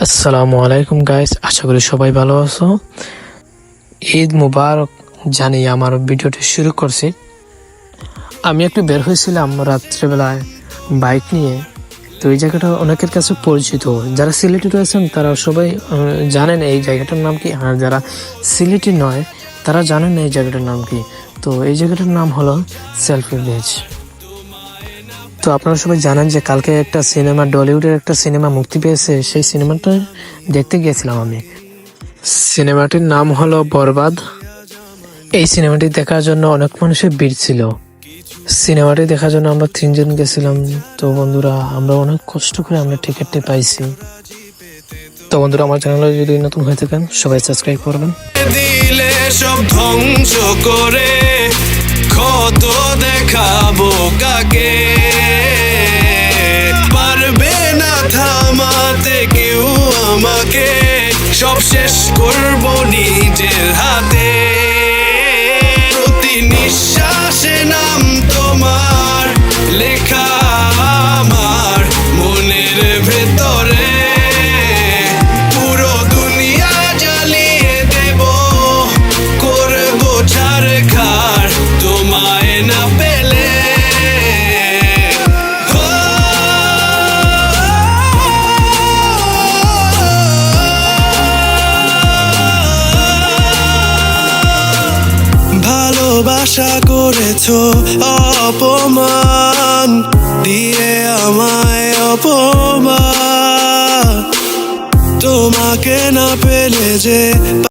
আসসালামু আলাইকুম গাইস আশা করি সবাই ভালো আছো। ঈদ মুবারক জানিয়ে আমার ভিডিওটি শুরু করছি। আমি একটু বের হয়েছিলাম রাত্রেবেলায় বাইক নিয়ে। তো এই জায়গাটা অনেকের কাছে পরিচিত। যারা সিলেটি রয়েছেন, তারা সবাই জানেন এই জায়গাটার নাম কি। আর যারা সিলেটি নয়, তারা জানেন এই জায়গাটার নাম কি। তো এই জায়গাটার নাম হলো সেলফি ভিলেজ তো আপনারা সবাই জানেন যে কালকে একটা সিনেমা ডলিউডের একটা সিনেমা মুক্তি পেয়েছে, সেই সিনেমাটা দেখতে গিয়েছিলাম আমি। সিনেমাটির নাম হলো বরবাদ। এই সিনেমাটি দেখার জন্য অনেক মানুষের ভিড় ছিল। সিনেমাটি দেখার জন্য আমরা তিনজন গেছিলাম। তো বন্ধুরা, আমরা অনেক কষ্ট করে আমরা টিকিটটি পাইছি। তো বন্ধুরা, আমার চ্যানেলে যদি নতুন হয়ে থাকেন, সবাই সাবস্ক্রাইব করবেন। দিলে সব ধ্বংস করে, ক্ষত দেখাবো কাকে? আমাকে সব শেষ করব নিজের ভালোবাসা করেছ অপমান দিয়ে আমায় অপমান। তোমাকে না পেলে যে